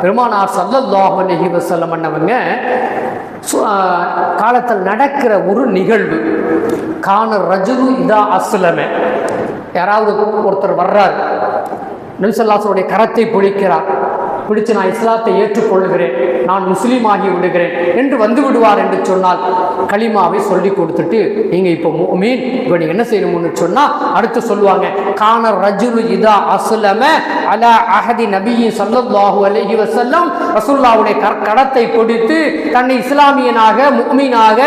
பெருமானார் சல்லல்லாஹு அலைஹி மன்னவங்க அண்ணவங்க சு- காலத்தில் நடக்கிற ஒரு நிகழ்வு. கான ரஜுரு இதா அஸ்லம. யாராவது ஒருத்தர் வர்றார். நபிசல்லாசனுடைய கரத்தை பிடிக்கிறார் பிடிச்சு நான் இஸ்லாத்தை ஏற்றுக்கொள்கிறேன். நான் முஸ்லீம் ஆகி விடுகிறேன் என்று வந்து விடுவார் என்று சொன்னால் களிமாவை சொல்லி கொடுத்துட்டு நீங்க இப்போ மீன் இப்போ நீ என்ன செய்யணும்னு சொன்னால் அடுத்து சொல்லுவாங்க கான ரஜுலு இதா அசுலம அலா அஹதி நபியி சல்லாஹூ அலஹி வசல்லம் ரசுல்லாவுடைய கடத்தை பிடித்து தன்னை இஸ்லாமியனாக முக்மீனாக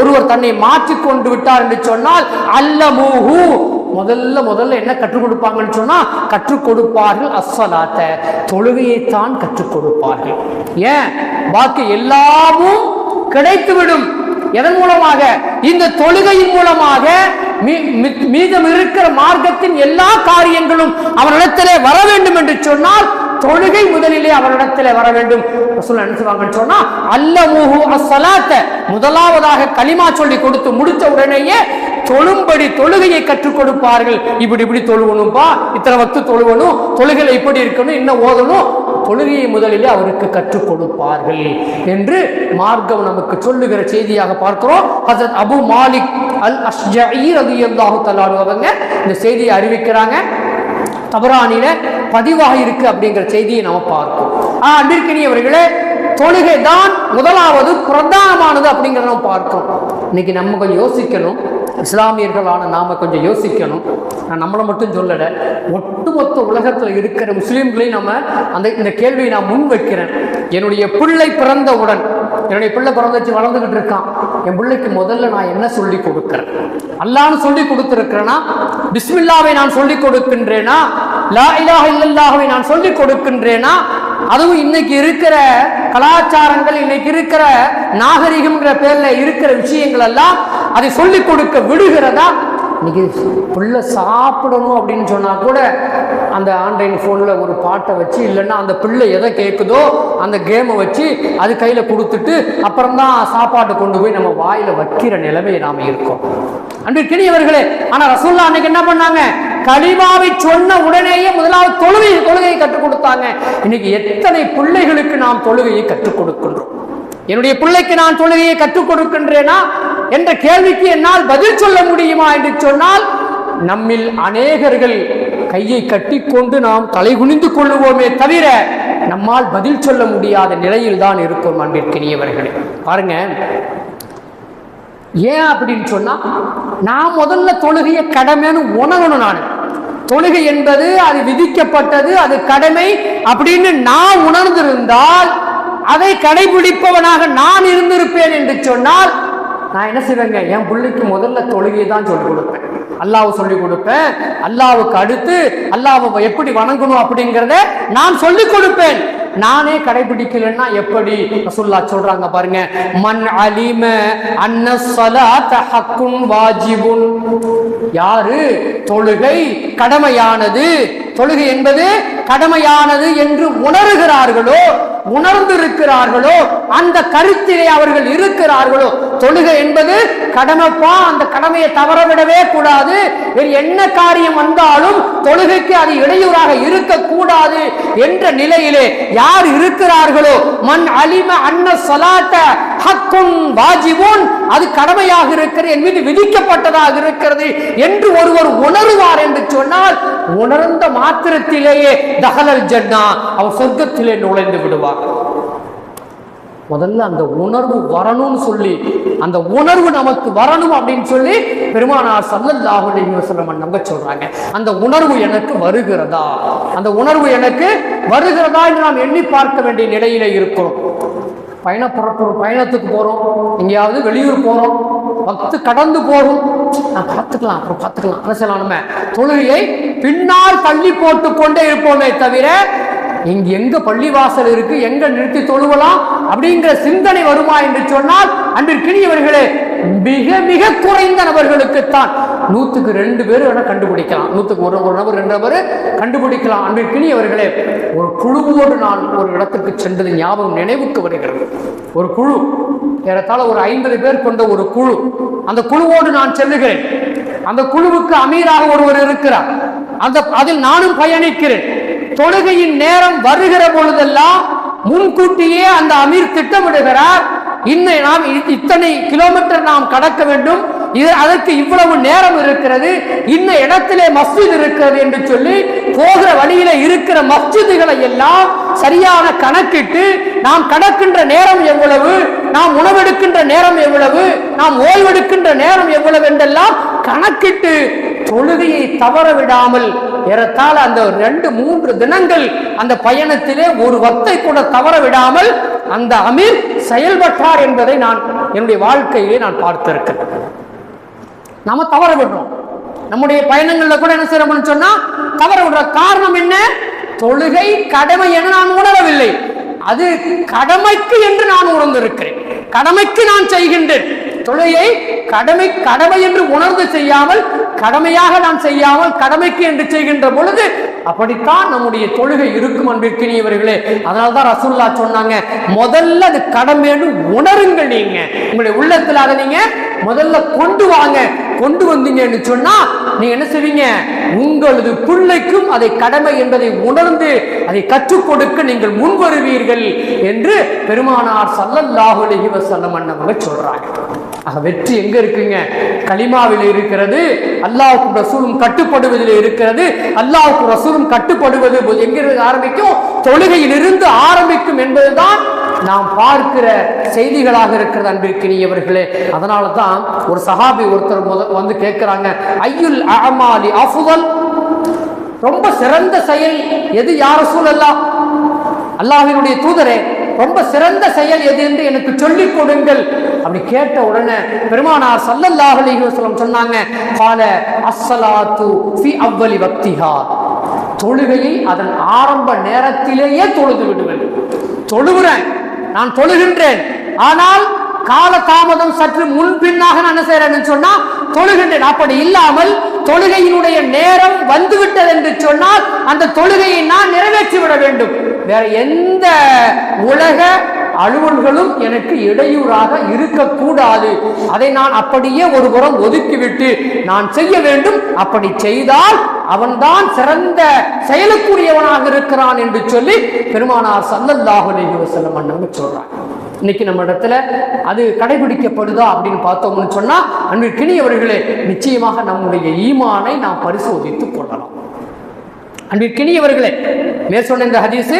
ஒருவர் தன்னை மாற்றி கொண்டு விட்டார் என்று சொன்னால் அல்லமூஹு. முதல்ல முதல்ல என்ன கற்றுக் கொடுப்பாங்கன்னு சொன்னா கற்றுக் கொடுப்பார்கள் அஸ்வலாத்த தொழுகையைத்தான் கற்றுக் கொடுப்பார்கள். ஏன்? பாக்கி எல்லாமும் கிடைத்துவிடும். எதன் மூலமாக? இந்த தொழுகையின் மூலமாக மீ- மீதம் இருக்கிற மார்க்கத்தின் எல்லா காரியங்களும் அவரிடத்திலே வர வேண்டும் என்று சொன்னால் தொழுகை முதலிலே அவரிடத்திலே வர வேண்டும். ரசூல் என்ன செய்வாங்கன்னு சொன்னா அல்லமுஹு அஸ்ஸலாத்த முதலாவதாக களிமா சொல்லி கொடுத்து முடித்த உடனேயே தொழும்படி தொழுகையை கற்றுக் கொடுப்பார்கள். இப்படி இப்படி தொழுவணும்பா இத்தனை வத்து தொழுவணும் தொழுகையில் இப்படி இருக்கணும் இன்னும் ஓதணும். தொழுகையை முதலிலே அவருக்கு கற்றுக் கொடுப்பார்கள் என்று மார்க்கம் நமக்கு சொல்லுகிற செய்தியாக பார்க்கிறோம். ஹசத் அபு மாலிக் அல் அஷ்ஜஇ ரலியல்லாஹு தஆலா அன்ஹு அவங்க இந்த செய்தியை அறிவிக்கிறாங்க. தபரானில பதிவாக இருக்கு அப்படிங்கிற செய்தியை நம்ம பார்ப்போம் ஆ அன்பிற்கினியவர்களே தொழுகை தான் முதலாவது பிரதானமானது அப்படிங்கிறத நம்ம பார்க்கிறோம். இன்னைக்கு நம்ம கொஞ்சம் யோசிக்கணும். இஸ்லாமியர்களான நாம் கொஞ்சம் யோசிக்கணும். நான் நம்மளை மட்டும் சொல்லலை. ஒட்டுமொத்த உலகத்தில் இருக்கிற முஸ்லீம்களையும் நம்ம அந்த இந்த கேள்வியை நான் முன் வைக்கிறேன். என்னுடைய பிள்ளை பிறந்தவுடன் என்னுடைய பிள்ளை பிறந்துச்சு வளர்ந்துக்கிட்டு இருக்கான். என் பிள்ளைக்கு முதல்ல நான் என்ன சொல்லி கொடுக்குறேன்? அல்லான்னு சொல்லி கொடுத்துருக்கிறேன்னா பிஸ்மில்லாவை நான் சொல்லி கொடுக்கின்றேனா? லா இலாக இல்லல்லாகவே நான் சொல்லி கொடுக்கின்றேனா? அதுவும் இன்னைக்கு இருக்கிற கலாச்சாரங்கள் இன்னைக்கு இருக்கிற நாகரிகம்ங்கிற பேர்ல இருக்கிற விஷயங்கள் எல்லாம் அதை சொல்லிக் கொடுக்க விடுகிறதா? இன்னைக்கு பிள்ளை சாப்பிடணும் அப்படின்னு சொன்னா கூட அந்த ஆன்லைன் ஃபோனில் ஒரு பாட்டை வச்சு இல்லைன்னா அந்த பிள்ளை எதை கேட்குதோ அந்த கேமை வச்சு அது கையில் கொடுத்துட்டு அப்புறம்தான் சாப்பாட்டை கொண்டு போய் நம்ம வாயில வைக்கிற நிலைமையை நாம் இருக்கோம். அன்று கிணியவர்களே ஆனா ரசோல்லா அன்னைக்கு என்ன பண்ணாங்க? கலிமாவை சொன்ன உடனேயே முதலாவது தொழுகை தொழுகையை கற்றுக் கொடுத்தாங்க. இன்னைக்கு எத்தனை பிள்ளைகளுக்கு நாம் தொழுகையை கற்றுக் கொடுக்கின்றோம்? என்னுடைய பிள்ளைக்கு நான் தொழுகையை கற்றுக் கொடுக்கின்றேனா? என்ற கேள்விக்கு என்னால் பதில் சொல்ல முடியுமா என்று சொன்னால் நம்மில் அநேகர்கள் கையை கட்டிக்கொண்டு நாம் தலைகுனிந்து கொள்ளுவோமே தவிர நம்மால் பதில் சொல்ல முடியாத நிலையில் தான் இருக்கும் அன்பிற்கினியவர்களே. பாருங்க. ஏன் அப்படின்னு சொன்னா நான் முதல்ல தொழுகையை கடமைன்னு உணரணும் நான். தொழுகை என்பது அது விதிக்கப்பட்டது அது கடமை அப்படின்னு நான் உணர்ந்திருந்தால் அதை கடைபிடிப்பவனாக நான் இருந்திருப்பேன் என்று சொன்னால் நான் என்ன செய்வேங்க? என் பிள்ளைக்கு முதல்ல தொழுகையை தான் சொல்லிக் கொடுப்பேன். அல்லாஹ் சொல்லிக் கொடுப்பேன். அல்லாவுக்கு அடுத்து அல்லாவை எப்படி வணங்கணும் அப்படிங்கிறத நான் சொல்லிக் கொடுப்பேன். நானே கடைபிடிக்கலன்னா எப்படி? சொல்லா சொல்றாங்க பாருங்க மன் அலிம அன்ன ஸலாத்த ஹக்குன் வாஜிபுன். யாரு? தொழுகை கடமையானது. தொழுகை என்பது கடமையானது என்று உணர்கிறார்களோ உணர்ந்திருக்கிறார்களோ அந்த கருத்திலே அவர்கள் இருக்கிறார்களோ தொழுகை என்பது கடமைப்பா அந்த கடமையை தவறவிடவே கூடாது. வேறு என்ன காரியம் வந்தாலும் தொழுகைக்கு அது இடையூறாக இருக்கக்கூடாது என்ற நிலையிலே யார் இருக்கிறார்களோ மண் அலிம அன்ன சொலாட்ட ஹக்குன் வாஜிபுன் அது கடமையாக இருக்கிறது என் மீது விதிக்கப்பட்டதாக இருக்கிறது என்று ஒருவர் உணருவார் என்று சொன்னால் உணர்ந்த மா மாத்திரத்திலேயே தகலல் ஜன்னா அவன் சொர்க்கத்திலே நுழைந்து விடுவார் முதல்ல அந்த உணர்வு வரணும்னு சொல்லி அந்த உணர்வு நமக்கு வரணும் அப்படின்னு சொல்லி பெருமானார் சல்லல்லாஹு அலைஹி நம்ப சொல்றாங்க. அந்த உணர்வு எனக்கு வருகிறதா? அந்த உணர்வு எனக்கு வருகிறதா என்று நாம் எண்ணி பார்க்க வேண்டிய நிலையில இருக்கிறோம். பயண பயணத்துக்கு போறோம் எங்கேயாவது வெளியூர் போறோம் பக்து கடந்து போகும். நான் பார்த்துக்கலாம் அப்புறம் பார்த்துக்கலாம். அரசியலானுமே செய்யலாம் நம்ம? தொழுகையை பின்னால் பள்ளி போட்டு கொண்டே இருப்போமே தவிர இங்க எங்க பள்ளிவாசல் இருக்கு எங்க நிறுத்தி தொழுவலாம் அப்படிங்கிற சிந்தனை வருமா என்று சொன்னால் அன்றிற்கினியவர்களே மிக மிக குறைந்த நபர்களுக்குத்தான். நூத்துக்கு ரெண்டு பேர் வேணா கண்டுபிடிக்கலாம். நூத்துக்கு ஒரு ஒரு நபர் ரெண்டு நபர் கண்டுபிடிக்கலாம். அன்பிற்கினியவர்களே ஒரு குழுவோடு நான் ஒரு இடத்துக்கு சென்றது ஞாபகம் நினைவுக்கு வருகிறது. ஒரு குழு ஏறத்தாழ ஒரு ஐம்பது பேர் கொண்ட ஒரு குழு. அந்த குழுவோடு நான் செல்லுகிறேன். அந்த குழுவுக்கு அமீராக ஒருவர் இருக்கிறார். அந்த அதில் நானும் பயணிக்கிறேன். தொழுகையின் நேரம் வருகிற பொழுதெல்லாம் முன்கூட்டியே அந்த அமீர் திட்டமிடுகிறார். இன்னும் நாம் இ- இத்தனை கிலோமீட்டர் நாம் கடக்க வேண்டும். இது அதற்கு இவ்வளவு நேரம் இருக்கிறது. இந்த இடத்திலே மஸ்ஜித் இருக்கிறது என்று சொல்லி போகிற வழியில இருக்கிற மஸ்ஜிதுகளை எல்லாம் சரியான கணக்கிட்டு நாம் கடக்கின்ற நேரம் எவ்வளவு? நாம் உணவெடுக்கின்ற நேரம் எவ்வளவு? நாம் ஓய்வெடுக்கின்ற நேரம் எவ்வளவு என்றெல்லாம் கணக்கிட்டு தொழுகையை தவற விடாமல் ஏறத்தாழ அந்த ரெண்டு மூன்று தினங்கள் அந்த பயணத்திலே ஒரு வத்தை கூட தவற விடாமல் அந்த அமீர் செயல்பட்டார் என்பதை நான் என்னுடைய வாழ்க்கையிலே நான் பார்த்திருக்கேன் நாம தவற விடுறோம். நம்முடைய பயணங்கள்ல கூட என்ன செய்யறோம்னு சொன்னா தவற விடுற காரணம் என்ன? தொழுகை கடமை என நான் உணரவில்லை. அது கடமைக்கு என்று நான் உணர்ந்திருக்கிறேன். கடமைக்கு நான் செய்கின்றேன். தொழுகையை கடமை கடமை என்று உணர்ந்து செய்யாமல் கடமையாக நான் செய்யாமல் கடமைக்கு என்று செய்கின்ற பொழுது அப்படித்தான் நம்முடைய தொழுகை இருக்கும் அன்பிற்கினியவர்களே. அதனால தான் ரசூல்லா சொன்னாங்க முதல்ல அது கடமைன்னு உணருங்கள் நீங்க. உங்களுடைய உள்ளத்தில் அதை நீங்க முதல்ல கொண்டு வாங்க. கொண்டு வந்தீங்கன்னு சொன்னா நீங்க என்ன செய்வீங்க? உங்களது பிள்ளைக்கும் அதை கடமை என்பதை உணர்ந்து அதை கற்றுக் கொடுக்க நீங்கள் முன் வருவீர்கள் என்று பெருமானார் சல்லல்லாஹு அலைஹி வஸல்லம் அண்ணவங்க சொல்றாங்க. ஆக வெற்றி எங்க இருக்குங்க? கலிமாவில் இருக்கிறது அல்லாஹ்வுக்கும் ரசூலும் கட்டுப்படுவதில் இருக்கிறது அல்லாஹ்வுக்கும் ரசூலும் கட்டுப்படுவது எங்கிருந்து ஆரம்பிக்கும்? தொழுகையிலிருந்து ஆரம்பிக்கும் என்பதுதான் நாம் பார்க்கிற செய்திகளாக இருக்கிறது அன்பிற்கினியவர்களே. அதனால தான் ஒரு சஹாபி ஒருத்தர் முத வந்து கேட்கிறாங்க ஐயுல் அமாலி அஃபுதல்? ரொம்ப சிறந்த செயல் எது யார சூழல்லா அல்லாஹினுடைய தூதரே ரொம்ப சிறந்த செயல் எது என்று எனக்கு சொல்லிக் கொடுங்கள். அப்படி கேட்ட உடனே பெருமானார் சல்லல்லாஹ் அலைஹி வஸல்லம் சொன்னாங்க கால அஸ்ஸலாத்து ஃபி அவ்வலி வக்திஹா. தொழுகையை அதன் ஆரம்ப நேரத்திலேயே தொழுது விடுவேன். தொழுகிறேன். நான் தொழுகின்றேன். ஆனால் கால தாமதம் சற்று முன்பின்னாக நான் என்ன செய்யறேன்னு சொன்னா தொழுகின்றேன். அப்படி இல்லாமல் தொழுகையினுடைய நேரம் வந்துவிட்டது என்று சொன்னால் அந்த தொழுகையை நான் நிறைவேற்றி விட வேண்டும். வேற எந்த உலக அலுவல்களும் எனக்கு இடையூறாக இருக்கக்கூடாது. அதை நான் அப்படியே ஒரு புறம் ஒதுக்கிவிட்டு நான் செய்ய வேண்டும். அப்படி செய்தால் அவன்தான் சிறந்த செயலுக்குரியவனாக இருக்கிறான் என்று சொல்லி பெருமானார் சல்லல்லாஹு அலைஹி அண்ணன் சொல்றான் இன்னைக்கு நம்ம இடத்துல அது கடைபிடிக்கப்படுதா அப்படின்னு பார்த்தோம்னு சொன்னா அன்பிற்கினியவர்களே நிச்சயமாக நம்முடைய ஈமானை நாம் பரிசோதித்துக் கொள்ளலாம். அன்பிற்கினியவர்களே மேற் இந்த ஹதீஸ்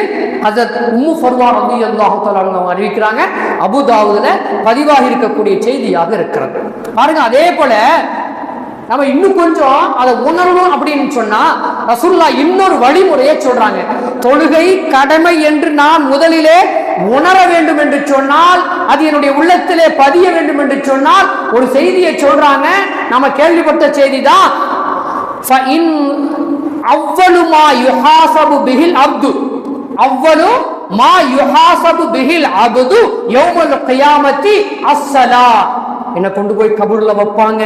ஹசத் உம்மு ஃபர்வா ரலியல்லாஹு தஆலா அவங்க அறிவிக்கிறாங்க. அபுதாவுதுல பதிவாகி இருக்கக்கூடிய செய்தியாக இருக்கிறது. பாருங்க அதே போல நம்ம இன்னும் கொஞ்சம் அதை உணரணும் அப்படின்னு சொன்னா ரசுல்லா இன்னொரு வழிமுறையை சொல்றாங்க. தொழுகை கடமை என்று நான் முதலிலே உணர வேண்டும் என்று சொன்னால் அது என்னுடைய உள்ளத்திலே பதிய வேண்டும் என்று சொன்னால் ஒரு செய்தியை சொல்றாங்க. நம்ம கேள்விப்பட்ட செய்தி தான் அவ்வளு மா யுஹாசபு பிஹில் அப்து. அவ்வளு மா யுஹாசபு பிஹில் அப்து யௌமல் கியாமத்தி அஸ்ஸலா. என்னை கொண்டு போய் கபூர்ல வைப்பாங்க.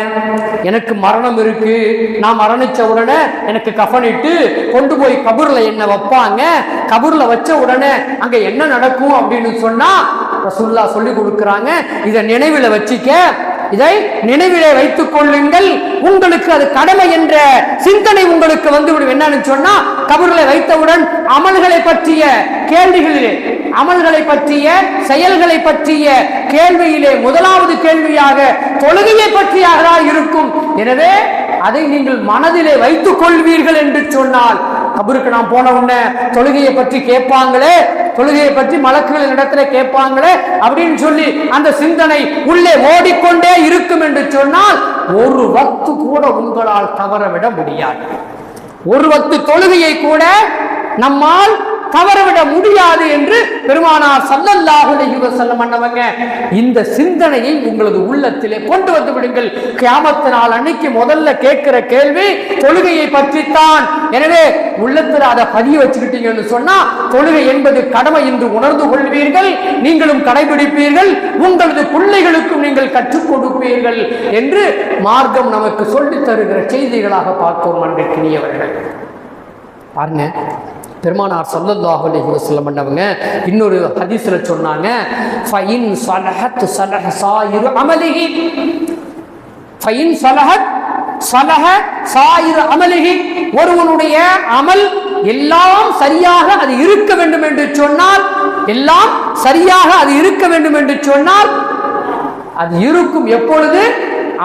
எனக்கு மரணம் இருக்கு. நான் மரணிச்ச உடனே எனக்கு கஃனிட்டு கொண்டு போய் கபூர்ல என்ன வைப்பாங்க. கபூர்ல வச்ச உடனே அங்க என்ன நடக்கும் அப்படின்னு சொன்னா ரசுல்லா சொல்லி கொடுக்குறாங்க. இதை நினைவில் வச்சுக்க. இதை நினைவிலே வைத்துக் கொள்ளுங்கள். உங்களுக்கு அது கடமை என்ற சிந்தனை உங்களுக்கு வந்துவிடும். என்னன்னு சொன்னா கபர்களை வைத்தவுடன் அமல்களை பற்றிய கேள்விகளிலே அமல்களை பற்றிய செயல்களை பற்றிய கேள்வியிலே முதலாவது கேள்வியாக தொழுகையை பற்றியாக தான் இருக்கும். எனவே அதை நீங்கள் மனதிலே வைத்துக் கொள்வீர்கள் என்று சொன்னால் கபருக்கு நான் போன உடனே தொழுகையை பற்றி கேட்பாங்களே தொழுகையை பற்றி மலக்குகளின் இடத்துல கேட்பாங்களே அப்படின்னு சொல்லி அந்த சிந்தனை உள்ளே ஓடிக்கொண்டே இருக்கும் என்று சொன்னால் ஒரு வக்து கூட உங்களால் தவறவிட முடியாது. ஒரு வக்து தொழுகையை கூட நம்மால் தவறவிட முடியாது என்று பெருமானார் சல்லல்லாஹு அலைஹி அண்ணவங்க இந்த சிந்தனையை உங்களது உள்ளத்திலே கொண்டு வந்து விடுங்கள். கியாமத்து நாள் அன்னைக்கு முதல்ல கேட்கிற கேள்வி தொழுகையை பற்றித்தான். எனவே உள்ளத்தில் அதை பதிய வச்சுக்கிட்டீங்கன்னு சொன்னா தொழுகை என்பது கடமை என்று உணர்ந்து கொள்வீர்கள் நீங்களும் கடைபிடிப்பீர்கள் உங்களது பிள்ளைகளுக்கும் நீங்கள் கற்றுக் கொடுப்பீர்கள் என்று மார்க்கம் நமக்கு சொல்லித் தருகிற செய்திகளாக பார்க்கிறோம் அன்றைக்கினியவர்கள் பாருங்க பெருமானார் ஸல்லல்லாஹு அலைஹி வஸல்லம் பண்ணவங்க இன்னொரு ஹதீஸ்ல சொன்னாங்க ஃபைன் ஸலஹத் ஸலஹ சாயிரு அமலிஹி. ஃபைன் ஸலஹத் ஸலஹ சாயிரு அமலிஹி. ஒருவனுடைய அமல் எல்லாம் சரியாக அது இருக்க வேண்டும் என்று சொன்னால் எல்லாம் சரியாக அது இருக்க வேண்டும் என்று சொன்னால் அது இருக்கும் எப்பொழுது?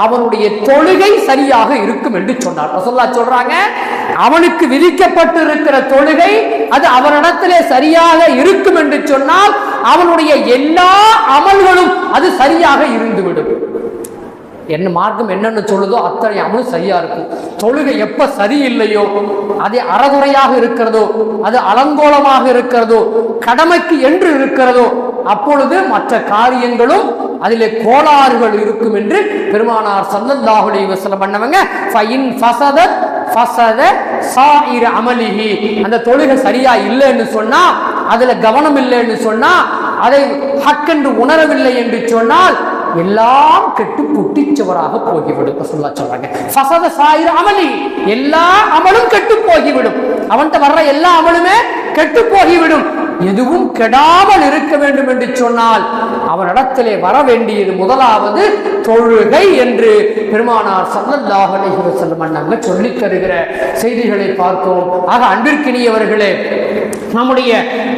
அவனுடைய தொழுகை சரியாக இருக்கும் என்று சொன்னார். ரசோல்லா சொல்றாங்க அவனுக்கு விதிக்கப்பட்டு இருக்கிற தொழுகை அது அவனிடத்திலே சரியாக இருக்கும் என்று சொன்னால் அவனுடைய எல்லா அமல்களும் அது சரியாக இருந்துவிடும். என்ன மார்க்கம் என்னென்னு சொல்லுதோ அத்தனை அமலும் சரியா இருக்கும். தொழுகை எப்ப சரியில்லையோ அது அறகுறையாக இருக்கிறதோ அது அலங்கோலமாக இருக்கிறதோ கடமைக்கு என்று இருக்கிறதோ அப்பொழுது மற்ற காரியங்களும் அதிலே கோளாறுகள் இருக்கும் என்று பெருமானார் சல்லல்லாஹு அலைஹி பண்ணவங்க ஃபைன் ஃபசதத் ஃபசத சாயிர அமலிஹி. அந்த தொழுகை சரியா இல்லைன்னு சொன்னா அதுல கவனம் இல்லைன்னு சொன்னா அதை ஹக்கென்று உணரவில்லை என்று சொன்னால் எல்லாம் கெட்டு புட்டிச்சவராக போகிவிடும். சொல்ல சொல்றாங்க ஃபசத சாயிர அமலி. எல்லா அமலும் கெட்டு போகிவிடும். அவன்கிட்ட வர்ற எல்லா அமலுமே கெட்டு போகிவிடும். எதுவும் கெடாமல் இருக்க வேண்டும் என்று சொன்னால் அவனிடத்திலே வர வேண்டியது முதலாவது தொழுகை என்று பெருமானார் சல்லல்லாஹ் அலைஹி வஸல்லம் அண்ணங்க சொல்லித் தருகிற செய்திகளை பார்க்கிறோம் ஆக அன்பிற்கினியவர்களே நம்முடைய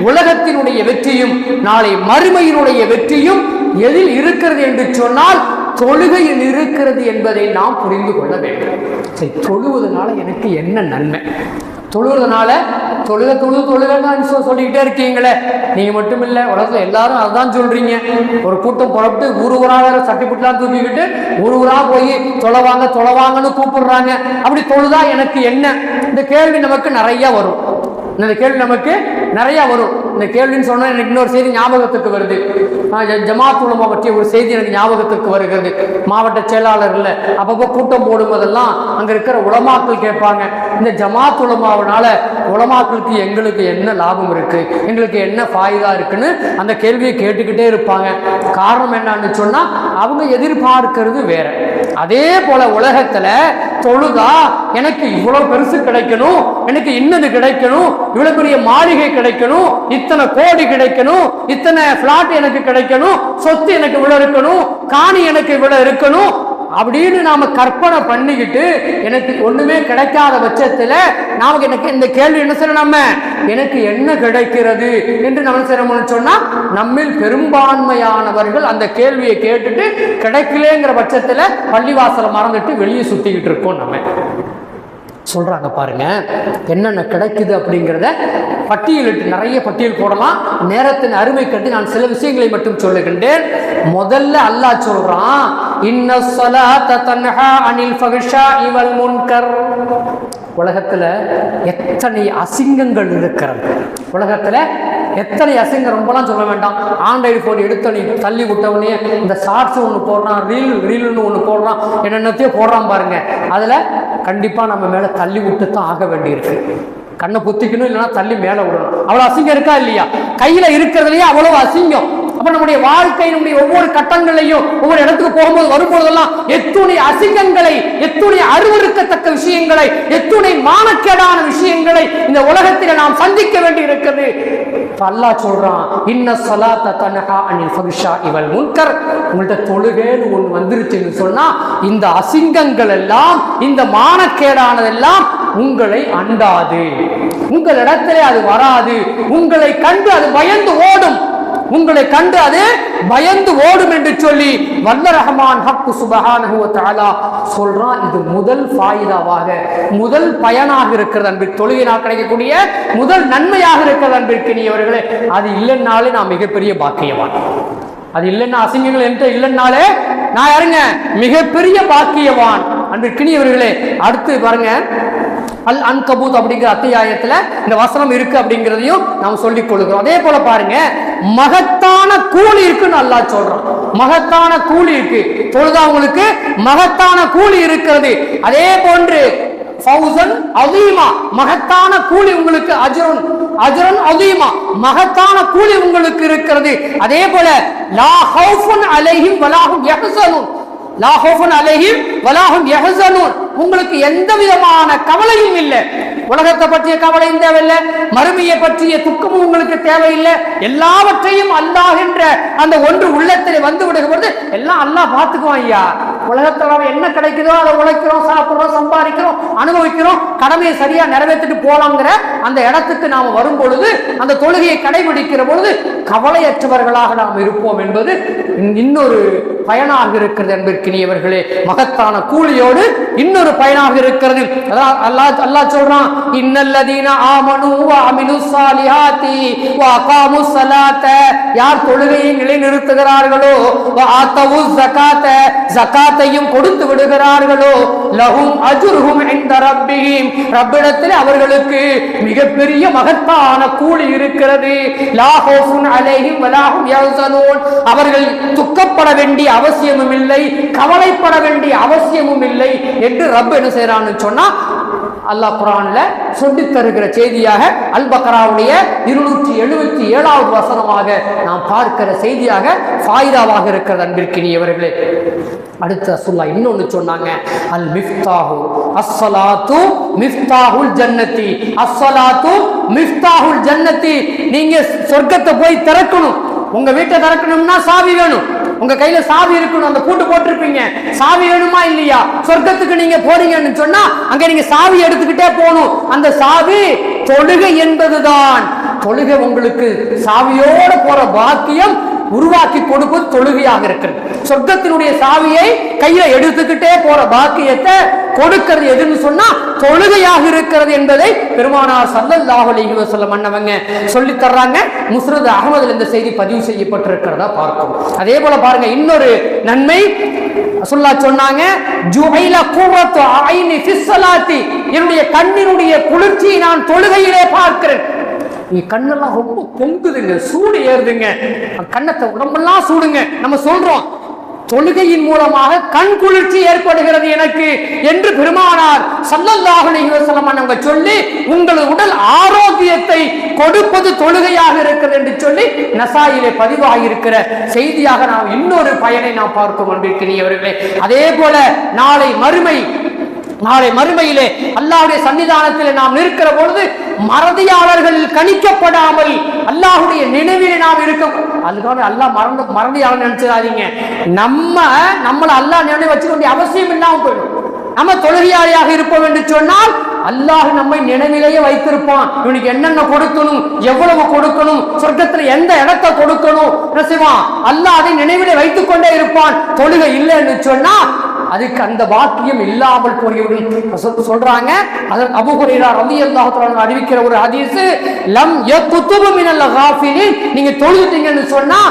உலகத்தினுடைய வெற்றியும் நாளை மறுமையினுடைய வெற்றியும் எதில் இருக்கிறது என்று சொன்னால் தொழுகையில் இருக்கிறது என்பதை நாம் புரிந்து கொள்ள வேண்டும். சரி தொழுவதனால எனக்கு என்ன நன்மை? தொழுகிறதுனால தொழுக தொழுது தொழுகன்னு சொல்லிக்கிட்டே இருக்கீங்களே. நீங்கள் மட்டும் இல்லை உலகத்தில் எல்லாரும் அதுதான் சொல்கிறீங்க ஒரு கூட்டம் புறப்பட்டு ஊர் ஊராக வேற சட்டிப்புட்டுலாம் தூக்கிக்கிட்டு ஊர் ஊராக போய் தொலைவாங்க தொலைவாங்கன்னு கூப்பிடுறாங்க. அப்படி தொழுதா எனக்கு என்ன? இந்த கேள்வி நமக்கு நிறைய வரும். இந்த கேள்வி நமக்கு நிறைய வரும். இந்த கேள்வின்னு சொன்னால் எனக்கு இன்னொரு செய்தி ஞாபகத்துக்கு வருது. ஜமாத்துலமா ஜமாத் உலமா பற்றிய ஒரு செய்தி எனக்கு ஞாபகத்துக்கு வருகிறது. மாவட்ட செயலாளர்களில் அப்பப்போ கூட்டம் போடும்போதெல்லாம் அங்கே இருக்கிற உலமாக்கள் கேட்பாங்க. இந்த ஜமாத் உலமாவனால உலமாக்களுக்கு எங்களுக்கு என்ன லாபம் இருக்கு? எங்களுக்கு என்ன ஃபாயுதா இருக்குன்னு அந்த கேள்வியை கேட்டுக்கிட்டே இருப்பாங்க. காரணம் என்னன்னு சொன்னால் அவங்க எதிர்பார்க்கிறது வேற. அதே போல உலகத்தில் தொழுதா எனக்கு இவ்வளவு பெருசு கிடைக்கணும் எனக்கு இன்னது கிடைக்கணும் இவ்வளவு பெரிய மாளிகை கிடைக்கணும் இத்தனை கோடி கிடைக்கணும் இத்தனை பிளாட் எனக்கு கிடைக்கணும் சொத்து எனக்கு இவ்வளவு இருக்கணும் காணி எனக்கு இவ்வளவு இருக்கணும் அப்படின்னு நாம கற்பனை பண்ணிக்கிட்டு எனக்கு ஒண்ணுமே கிடைக்காத பட்சத்துல நமக்கு எனக்கு இந்த கேள்வி என்ன செய்யணும் நம்ம? எனக்கு என்ன கிடைக்கிறது? என்று நம்ம செய்யணும்னு சொன்னா நம்மில் பெரும்பான்மையானவர்கள் அந்த கேள்வியை கேட்டுட்டு கிடைக்கலங்கிற பட்சத்துல பள்ளிவாசலை மறந்துட்டு வெளியே சுத்திக்கிட்டு இருக்கோம் நம்ம. சொல்றாங்க பாருங்க என்னென்ன கிடைக்குது அப்படிங்கிறத பட்டியலிட்டு நிறைய பட்டியல் போடலாம். நேரத்தின் அருமை கட்டி நான் சில விஷயங்களை மட்டும் சொல்லுகின்றேன். முதல்ல அல்லாஹ் சொல்றான் இன்ன அனில் உலகத்துல எத்தனை அசிங்கங்கள் இருக்கிறது? உலகத்துல எத்தனை அசிங்கம் ரொம்பலாம் சொல்ல வேண்டாம். ஆண்ட்ராய்டு ஃபோன் எடுத்து நீ தள்ளி விட்டவனே இந்த ஷார்ட்ஸ் ஒன்று போடுறான் ரீல் ரீல்னு ஒன்று போடுறான் என்னென்னத்தையோ போடுறான் பாருங்க. அதில் கண்டிப்பாக நம்ம மேலே தள்ளி விட்டு தான் ஆக வேண்டியிருக்கு. கண்ணை புத்திக்கணும் இல்லைன்னா தள்ளி மேலே விடணும். அவ்வளோ அசிங்கம் இருக்கா இல்லையா? கையில் இருக்கிறதுலையே அவ்வளோ அசிங்கம். அப்ப நம்முடைய வாழ்க்கையினுடைய ஒவ்வொரு கட்டங்களையும் ஒவ்வொரு இடத்துக்கு போகும்போது வரும்போதெல்லாம் எத்துணை அசிங்கங்களை எத்துணை அருவறுக்கத்தக்க விஷயங்களை எத்துணை மானக்கேடான விஷயங்களை இந்த உலகத்தில் நாம் சந்திக்க வேண்டி இருக்கிறது. அல்லா அல்லாஹ் சொல்றான் இன்ன சலாத்த தன்ஹா அனில் ஃபஹ்ஷா இவள் முன்கர். உங்கள்ட்ட தொழுகேன்னு ஒன்று வந்துருச்சுன்னு சொன்னா இந்த அசிங்கங்கள் எல்லாம் இந்த மானக்கேடானதெல்லாம் உங்களை அண்டாது. உங்களிடத்திலே அது வராது. உங்களை கண்டு அது பயந்து ஓடும். உங்களை கண்டு அது பயந்து ஓடும் என்று சொல்லி வல்ல ரஹ்மான் ஹக்கு சுபஹானஹு சொல்றான். இது முதல் ஃபாயிதாவாக. முதல் பயனாக இருக்கிறது அன்பிற்கு தொழுகையினால் கிடைக்கக்கூடிய முதல் நன்மையாக இருக்கிறது அன்பிற்கு அது இல்லைன்னாலே நான் மிகப்பெரிய பாக்கியவான். அது இல்லைன்னா அசிங்கங்கள் என்கிட்ட இல்லைன்னாலே நான் யாருங்க? மிகப்பெரிய பாக்கியவான். அன்பிற்கினியவர்களே அடுத்து பாருங்க. அல் அன்கபூத் அப்படிங்கிற அத்தியாயத்துல இந்த வசனம் இருக்கு அப்படிங்கிறதையும் நாம் சொல்லிக் கொள்கிறோம் அதே போல பாருங்க மகத்தான கூலி இருக்குன்னு நல்லா சொல்றான். மகத்தான கூலி இருக்கு. தொழுதவங்களுக்கு மகத்தான கூலி இருக்கிறது. அதே போன்று ஃபௌசன் அதீமா மகத்தான கூலி உங்களுக்கு அஜரன் அஜரன் அதீமா மகத்தான கூலி உங்களுக்கு இருக்கிறது. அதே போல லா ஹவுஃபுன் அலைஹிம் வலாஹும் யஹ்சனுன். லா அலைஹிம் வலாஹும் யஹ்சனுன் உங்களுக்கு எந்த விதமான கவலையும் இல்லை. உலகத்தை பற்றிய கவலையும் தேவையில்லை. மறுமையை பற்றிய துக்கமும் உங்களுக்கு தேவையில்லை. எல்லாவற்றையும் அல்லாஹ் என்ற அந்த ஒன்று உள்ளத்தில் வந்து விடுகிறது எல்லாம் அல்லாஹ் பார்த்துக்குவான் ஐயா. உலகத்தில் என்ன கிடைக்குதோ அதை உழைக்கிறோம் சாப்பிட்றோம் சம்பாதிக்கிறோம் அனுபவிக்கிறோம் கடமையை சரியா நிறைவேற்றிட்டு போலாங்கிற அந்த இடத்துக்கு நாம் வரும் பொழுது அந்த தொழுகையை கடைபிடிக்கிற பொழுது கவலையற்றவர்களாக நாம் இருப்போம் என்பது இன்னொரு பயனாக இருக்கிறது என்பதற்கினியவர்களே மகத்தான கூலியோடு இன்னொரு பயனாக இருக்கிறது. அதான் அல்லாஹ் அல்லாஹ் சொல்றான் இன்னல்லதீன ஆமனு அமினு அமிலு ஸாலிஹாத்தி வ அகாமு யார் தொழுகையை நிலைநிறுத்துகிறார்களோ ஆத்தவு ஆத்தவு ஜகாத்த ஸகாத்தையும் கொடுத்து விடுகிறார்களோ? லஹும் அஜ்ருஹும் இன்த ரப்பிஹிம். ரப்பிடத்தில் அவர்களுக்கு மிகப்பெரிய மகத்தான கூலி இருக்கிறது. லா அலேஹிம் வலாஹும் யஹ்சனூன். அவர்கள் துக்கப்பட வேண்டிய அவசியமும் இல்லை கவலைப்பட வேண்டிய அவசியமும் இல்லை என்று ரப் என்ன செய்யறான்னு சொன்னா அல்லாஹ் குரான்ல சொல்லி தருகிற செய்தியாக அல் பக்ராவுடைய இருநூற்றி எழுபத்தி ஏழாவது வசனமாக நாம் பார்க்கிற செய்தியாக ஃபாயிதாவாக இருக்கிறது அன்பிற்கினியவர்களே. அடுத்த சொல்லா இன்னொன்னு சொன்னாங்க அல் மிஃப்தாஹு அஸ்ஸலாத்து மிஃப்தாஹுல் ஜன்னதி அஸ்ஸலாத்து மிஃப்தாஹுல் ஜன்னதி நீங்க சொர்க்கத்தை போய் திறக்கணும். உங்க வீட்டை திறக்கணும்னா சாவி வேணும். உங்க கையில சாவி இருக்கணும். அந்த பூட்டு போட்டிருப்பீங்க. சாவி வேணுமா இல்லையா? சொர்க்கத்துக்கு நீங்க போறீங்கன்னு சொன்னா அங்க நீங்க சாவி எடுத்துக்கிட்டே போகணும். அந்த சாவி தொழுகை என்பதுதான். தொழுகை உங்களுக்கு சாவியோட போற பாக்கியம் உருவாக்கி கொடுப்பது தொழுகையாக இருக்கிறது. சொர்க்கத்தினுடைய சாவியை கையில எடுத்துக்கிட்டே போற பாக்கியத்தை கொடுக்கிறது எதுன்னு சொன்னா தொழுகையாக இருக்கிறது என்பதை பெருமானார் சல்லல்லாஹு அலைஹி சொல்ல மன்னவங்க சொல்லி தர்றாங்க. முஸ்ரத் அகமதுல இந்த செய்தி பதிவு செய்யப்பட்டிருக்கிறதா பார்க்கும் அதே போல பாருங்க இன்னொரு நன்மை சொல்லா சொன்னாங்க ஜுஹைல கூவத்து ஐனி ஃபிஸ்ஸலாத்தி என்னுடைய கண்ணினுடைய குளிர்ச்சியை நான் தொழுகையிலே பார்க்கிறேன். நீ கண்ணெல்லாம் ரொம்ப பொங்குதுங்க சூடு ஏறுதுங்க. கண்ணத்தை உடம்பெல்லாம் சூடுங்க. நம்ம சொல்றோம் தொழுகையின் மூலமாக கண் குளிர்ச்சி ஏற்படுகிறது எனக்கு என்று பெருமானார் சல்லல்லாஹு அலைஹி அவங்க சொல்லி உங்கள் உடல் ஆரோக்கியத்தை கொடுப்பது தொழுகையாக இருக்கிறது என்று சொல்லி நசாயிலே பதிவாகி இருக்கிற செய்தியாக நாம் இன்னொரு பயனை நாம் பார்க்க கொண்டிருக்கிறீர்களே அதே போல நாளை மறுமை நாளை மறுமையிலே அல்லாஹுடைய சன்னிதானத்தில் நாம் நிற்கிற பொழுது மறதியாளர்களில் கணிக்கப்படாமல் அல்லாஹுடைய நினைவிலே நாம் இருக்க அதுக்காக அல்லாஹ் மறந்து மறதியாளர் நினைச்சிடாதீங்க நம்ம நம்மளை அல்லாஹ் நினைவு வச்சுக்க வேண்டிய அவசியம் இல்லாமல் போயிடும். நம்ம தொழுகையாளியாக இருப்போம் என்று சொன்னால் அல்லாஹ் நம்மை நினைவிலேயே வைத்திருப்பான். இவனுக்கு என்னென்ன கொடுக்கணும் எவ்வளவு கொடுக்கணும் சொர்க்கத்துல எந்த இடத்தை கொடுக்கணும் செய்வான்? அல்லாஹ் அதை நினைவிலே வைத்துக் கொண்டே இருப்பான். தொழுகை இல்லை என்று சொன்னா அதுக்கு அந்த வாக்கியம் இல்லாமல் போகிறவர்கள் சொல்றாங்க. அதன் அபு ரவி ரலியல்லாஹு அறிவிக்கிற ஒரு ஹதீஸ் லம் யகுதுபு மினல் காஃபிலின். நீங்க தொழுதுட்டீங்கன்னு சொன்னா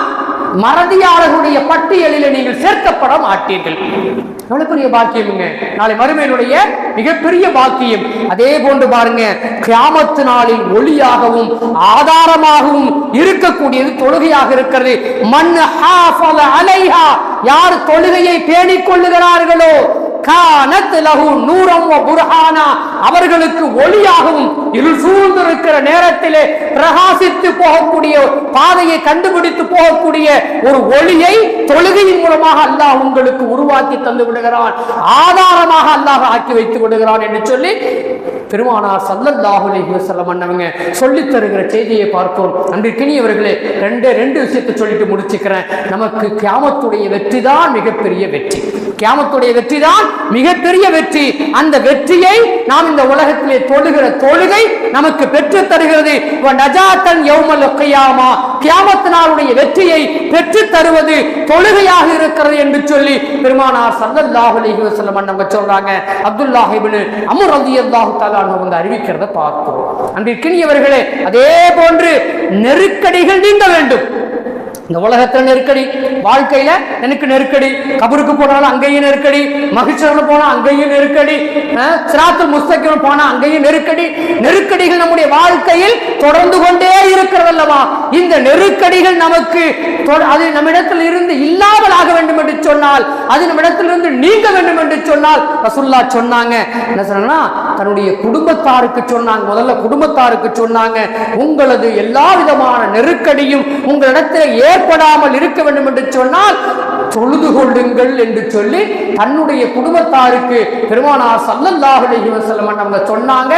மறதியாளர்களுடைய பட்டியலில் நீங்கள் சேர்க்கப்பட மாட்டீர்கள். எவ்வளவு பெரிய பாக்கியமுங்க. நாளை மறுமையினுடைய மிகப்பெரிய பாக்கியம். அதே போன்று பாருங்க கிராமத்து நாளில் ஒளியாகவும் ஆதாரமாகவும் இருக்கக்கூடியது தொழுகையாக இருக்கிறது. மண் ஹாஃபல அலைஹா யார் தொழுகையை பேணிக் கொள்ளுகிறார்களோ அவர்களுக்கு ஒளியாகவும் இருள் சூழ்ந்திருக்கிற நேரத்திலே பிரகாசித்து போகக்கூடிய பாதையை கண்டுபிடித்து போகக்கூடிய ஒரு ஒளியை தொழுகையின் மூலமாக அல்லாஹ் உங்களுக்கு உருவாக்கி தந்து விடுகிறான். ஆதாரமாக அல்லாஹ் ஆக்கி வைத்து விடுகிறான் என்று சொல்லி பெருமானார் சல்லல்லாஹு அலைஹி வஸல்லம் அண்ணவங்க சொல்லித் தருகிற செய்தியை பார்க்கிறோம் அன்றைக்கினியவர்களே ரெண்டு ரெண்டு விஷயத்தை சொல்லிட்டு முடிச்சுக்கிறேன். நமக்கு கியாமத்துடைய வெற்றி தான் மிகப்பெரிய வெற்றி. கியாமத்துடைய வெற்றி தான் மிகப்பெரிய வெற்றி. அந்த வெற்றியை நாம் இந்த உலகத்திலே தொழுகிற தொழுகை நமக்கு பெற்று தருகிறது. கியாமத்தினாருடைய வெற்றியை பெற்று தருவது தொழுகையாக இருக்கிறது என்று சொல்லி பெருமானார் சல்லல்லாஹு அலைஹி வஸல்லம் நம்ம சொல்றாங்க. அப்துல்லாஹ் இப்னு அம்ர் ரலியல்லாஹு தஆலா அன்ஹு வந்து அறிவிக்கிறத பார்க்கிறோம். அன்பிற்கினியவர்களே அதே போன்று நெருக்கடிகள் நீங்க வேண்டும். இந்த உலகத்துல நெருக்கடி வாழ்க்கையில எனக்கு நெருக்கடி கபருக்கு போனாலும் அங்கேயும் நெருக்கடி மகிழ்ச்சியில் போனா அங்கேயும் நெருக்கடி சிராத்து முஸ்தகம் போனா அங்கேயும் நெருக்கடி. நெருக்கடிகள் நம்முடைய வாழ்க்கையில் தொடர்ந்து கொண்டே இருக்கிறதல்லவா? இந்த நெருக்கடிகள் நமக்கு அது நம்மிடத்தில் இருந்து இல்லாமல் ஆக வேண்டும் என்று சொன்னால் அது நம்மிடத்திலிருந்து நீங்க வேண்டும் என்று சொன்னால் ரசுல்லா சொன்னாங்க. என்ன சொன்னா தன்னுடைய குடும்பத்தாருக்கு சொன்னாங்க. முதல்ல குடும்பத்தாருக்கு சொன்னாங்க. உங்களது எல்லா விதமான நெருக்கடியும் உங்களிடத்தில் ஏற்படாமல் இருக்க வேண்டும் என்று சொன்னால் தொழுது கொள்ளுங்கள் என்று சொல்லி தன்னுடைய குடும்பத்தாருக்கு பெருமானார் சல்லல்லாஹு அலைஹி அவங்க சொன்னாங்க.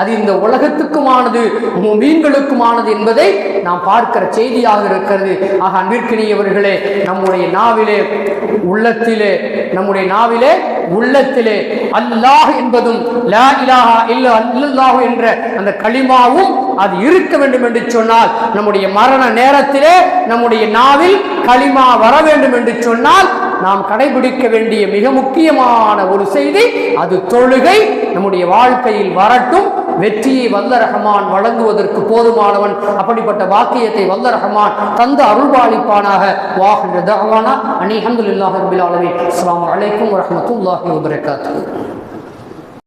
அது இந்த உலகத்துக்குமானது மீன்களுக்குமானது என்பதை நாம் பார்க்கிற செய்தியாக இருக்கிறது. ஆக அன்பிற்கினியவர்களே நம்முடைய நாவிலே உள்ளத்திலே நம்முடைய நாவிலே உள்ளத்திலே அல்லாஹ் என்பதும் லா இலாஹா இல்ல அல்லாஹ் என்ற அந்த களிமாவும் அது இருக்க வேண்டும் என்று சொன்னால் நம்முடைய மரண நேரத்திலே நம்முடைய நாவில் களிமா வர வேண்டும் என்று சொன்னால் நாம் கடைபிடிக்க வேண்டிய மிக முக்கியமான ஒரு செய்தி அது தொழுகை. நம்முடைய வாழ்க்கையில் வரட்டும். வெற்றியை வல்ல ரஹமான் வழங்குவதற்கு போதுமானவன். அப்படிப்பட்ட வாக்கியத்தை வல்ல ரஹமான் தந்த அருள்பாலிப்பானாக. வாகன் தகவானா அனி அஹமதுல்லாஹ் ரபில் ஆலமீன். அஸ்ஸலாமு அலைக்கும் வரஹ்மத்துல்லாஹி